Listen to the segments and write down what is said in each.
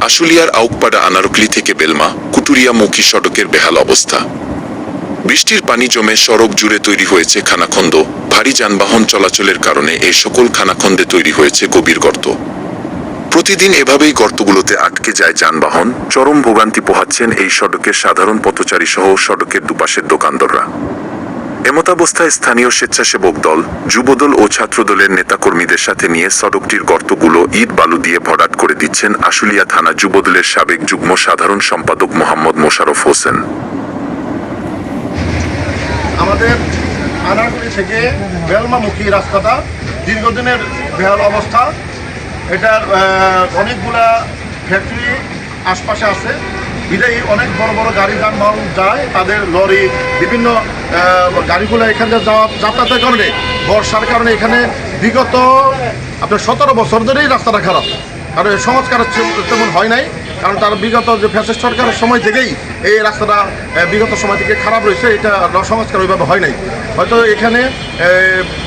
আশুলিয়ার আউকপাড়া আনারকলি থেকে বেলমা কুটুরিয়ামুখী সড়কের বেহাল অবস্থা। বৃষ্টির পানি জমে সড়ক জুড়ে তৈরি হয়েছে খানাখন্দ। ভারী যানবাহন চলাচলের কারণে এই সকল খানাখন্দে তৈরি হয়েছে গভীর গর্ত। প্রতিদিন এভাবেই গর্তগুলোতে আটকে যায় যানবাহন। চরম ভোগান্তি পোহাচ্ছেন এই সড়কের সাধারণ পথচারী সহ সড়কের দুপাশের দোকানদাররা। এমতাবস্থায় স্থানীয় স্বেচ্ছাসেবক দল, যুবদল ও ছাত্রদলের নেতাকর্মীদের সাথে নিয়ে সড়কটির গর্তগুলো ইট বালু দিয়ে ভরাট করে দিচ্ছেন আশুলিয়া থানা যুবদলের সাবেক যুগ্ম সাধারণ সম্পাদক মোহাম্মদ মোশাররফ হোসেন। আমাদের আনারকুড়ি থেকে বেলমামুখী রাস্তাটা দীর্ঘদিনের বেহাল অবস্থা। এটার অনেকগুলা ফ্যাক্টরি আশপাশে আছে। বিদায়ী অনেক বড় বড় গাড়ি যানবাহন যায়, তাদের লরি, বিভিন্ন গাড়িগুলো এখানে যাওয়া যাতায়াতের কারণে, বর্ষার কারণে এখানে বিগত আপনার সতেরো বছর ধরেই রাস্তাটা খারাপ। কারণ সংস্কার তেমন হয় নাই, কারণ তার বিগত যে ফ্যাসিস সরকারের সময় থেকেই এই রাস্তাটা বিগত সময় থেকে খারাপ রয়েছে, এটা সংস্কার ওইভাবে হয় নাই। হয়তো এখানে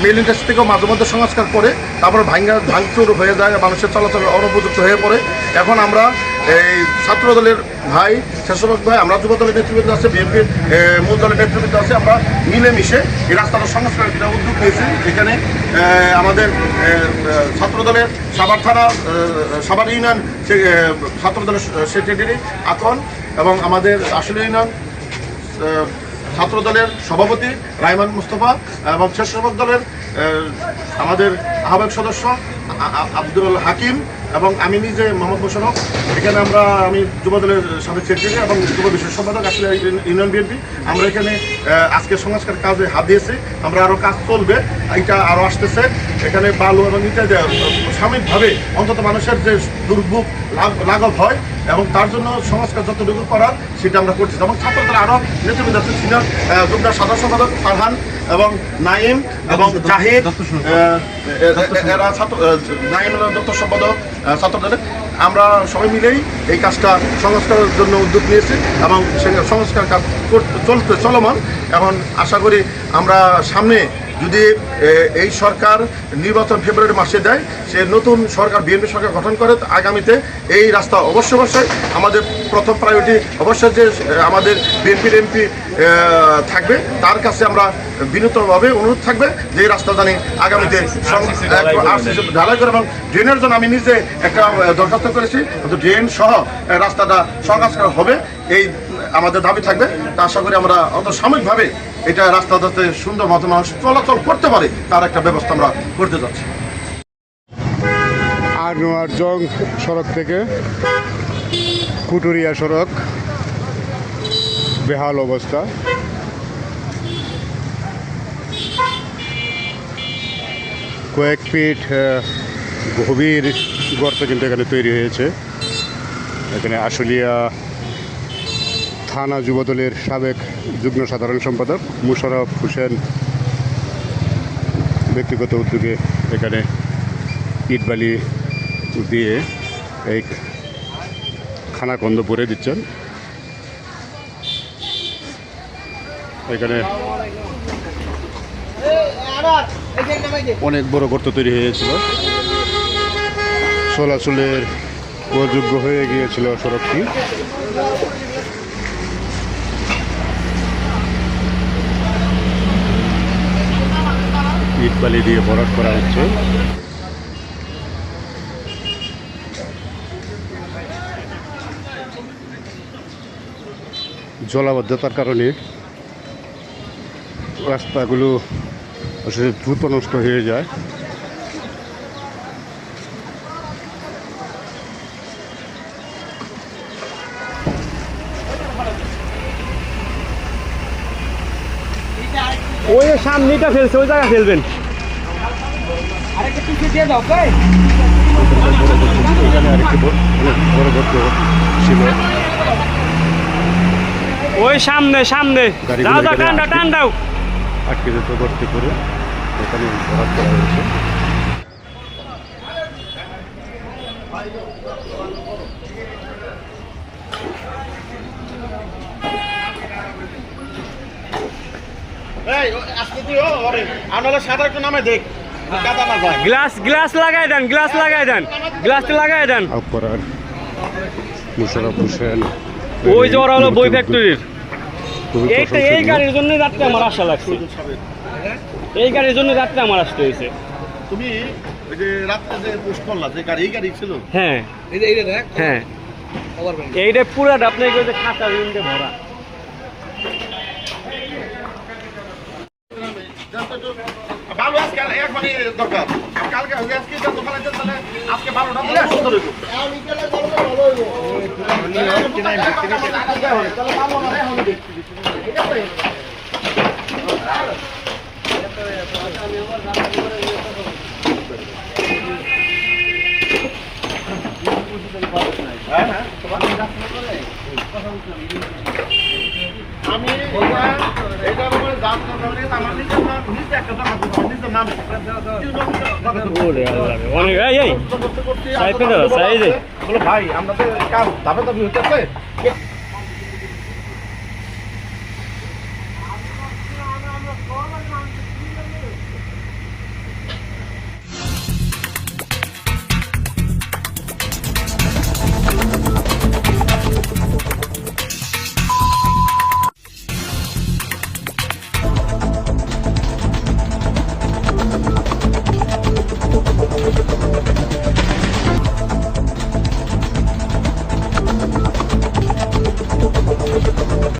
মেল ইন্ডাস্ট্রি থেকেও মাঝে মধ্যে সংস্কার করে, তারপরে ভাঙ্গা ভাঙচুর হয়ে যায়, মানুষের চলাচল অনুপযুক্ত হয়ে পড়ে। এখন আমরা এই ছাত্র দলের ভাই স্বেচ্ছাসেবক ভাই, আমরা যুব দলের নেতৃবৃন্দ আছে বিএনপির মূল দলের নেতৃবৃন্দ আছে, আমরা মিলেমিশে এই রাস্তাটা সংস্কারের একটা উদ্যোগ নিয়েছি এখানে আমাদের ছাত্র দলের সাভার থানা সাভার ইউনিয়ন ছাত্র দলের সেক্রেটারি আকন এবং আমাদের আসলে ইউনিয়ন ছাত্র দলের সভাপতি রাইমান মুস্তফা এবং স্বেচ্ছাসেবক দলের আমাদের আহ্বায়ক সদস্য আব্দুল হাকিম এবং আমি নিজে মোহাম্মদ মোশারফ এখানে আমরা, আমি যুব দলের সাবেক সেক্রেটারি এবং যুব বিষয় সম্পাদক, আসলে ইউনিয়ন বিএনপি। আমরা এখানে আজকে সংস্কার কাজে হাত দিয়েছি। আমরা আরও কাজ চলবে, এটা আরও আসতেছে। এখানে বালু এবং ইত্যাদি সাময়িকভাবে অন্তত মানুষের যে দুর্ভোগ লাঘব হয় এবং তার জন্য সংস্কার যতটুকু করার, সেটা আমরা করছি। এবং ছাত্রদের আরও নেতৃবৃন্দ সিনিয়র যুগ্ম সাধারণ সম্পাদক ফারহান এবং নাইম এবং জাহিদ এরা ছাত্র নাইম দপ্তর সম্পাদক ছাত্রদের আমরা সবাই মিলেই এই কাজটা সংস্কারের জন্য উদ্যোগ নিয়েছি এবং সংস্কার কাজ চলতে চলমান। এখন আশা করি আমরা সামনে যদি এই সরকার নির্বাচন ফেব্রুয়ারি মাসে দেয় সে নতুন সরকার বিএনপি সরকার গঠন করে আগামীতে এই রাস্তা অবশ্যই অবশ্যই আমাদের প্রথম প্রায়োরিটি অবশ্যই যে আমাদের বিএনপির এমপি থাকবে তার কাছে আমরা বিনীতভাবে অনুরোধ থাকবে যে এই রাস্তা জানি আগামীতে ঢালাই করে এবং ড্রেনের জন্য আমি নিজে একটা দরখাস্ত করেছি কিন্তু ড্রেন সহ রাস্তাটা সংস্কার হবে এই আমাদের দাবি থাকবে। তা আশা করি আমরা অত সাময়িকভাবে এটা রাস্তা যাতে সুন্দর মতো মানুষ চলাচল করতে পারে, তার একটা ব্যবস্থা আমরা করতে যাচ্ছি। আনোয়ার জং সড়ক থেকে কুটুরিয়া সড়ক, বেহাল অবস্থা। কয়েক ফিট গভীর গর্ত কিন্তু এখানে তৈরি হয়েছে। এখানে আশুলিয়া থানা যুবদলের সাবেক যুগ্ম সাধারণ সম্পাদক মুশারফ হোসেন ব্যক্তিগত উদ্যোগে এখানে ইটবালি দিয়ে এই খানাকন্দ ভরে দিচ্ছেন। এখানে অনেক বড় গর্ত তৈরি হয়েছিল। চলাচলের অযোগ্য হয়ে গিয়েছিল সড়কটি। ইটবালি দিয়ে বরফ করা হচ্ছে। জলাবদ্ধতার কারণে রাস্তাগুলো আসলে দ্রুত নষ্ট হয়ে যায়। ওই সামনেটা ফেলছে ওই জায়গা ফেলবেন। ওই সামনে সামনে। দাও দাও টান দাও। টান দাও আটকে যেত গর্তে করে এখানে ভরাট করা হয়েছে। ও- আজকে তুই ও ওরে আনালে সাদা একটু নামে দেখ। কাদা না যায় গ্লাস গ্লাস লাগাই দেন গ্লাস লাগাই দেন গ্লাসটা লাগাই দেন। মুশারফ হোসেন ওই যে ওরা হলো বই ফ্যাক্টরির খুবই এই তো এই গাড়ির জন্য রাত্রে আমার আশা লাগছে। এই গাড়ির জন্য রাত্রে আমার আসতে হয়েছে। তুমি ওই যে রাত্রে যে পোস্ট করলা যে গাড়ি এই গাড়ি ছিল? হ্যাঁ। হ্যাঁ। এইটা পুরাটা আপনি খাতা ভরা। ভালো আজকে একবারই দরকার। কালকে আজকে যত ফেলাইতে তাহলে আজকে ভালোটা দিলে সুন্দর হইব। আমি এটা এটা আমার দাম নেই আমার নাম নিজে একটা দাম আছে নিজের নাম। ওরে আল্লাহ অনেক এই করতে করতে দাও। বলো ভাই আমরা তো কাজ দাবে দাবি হইতেছে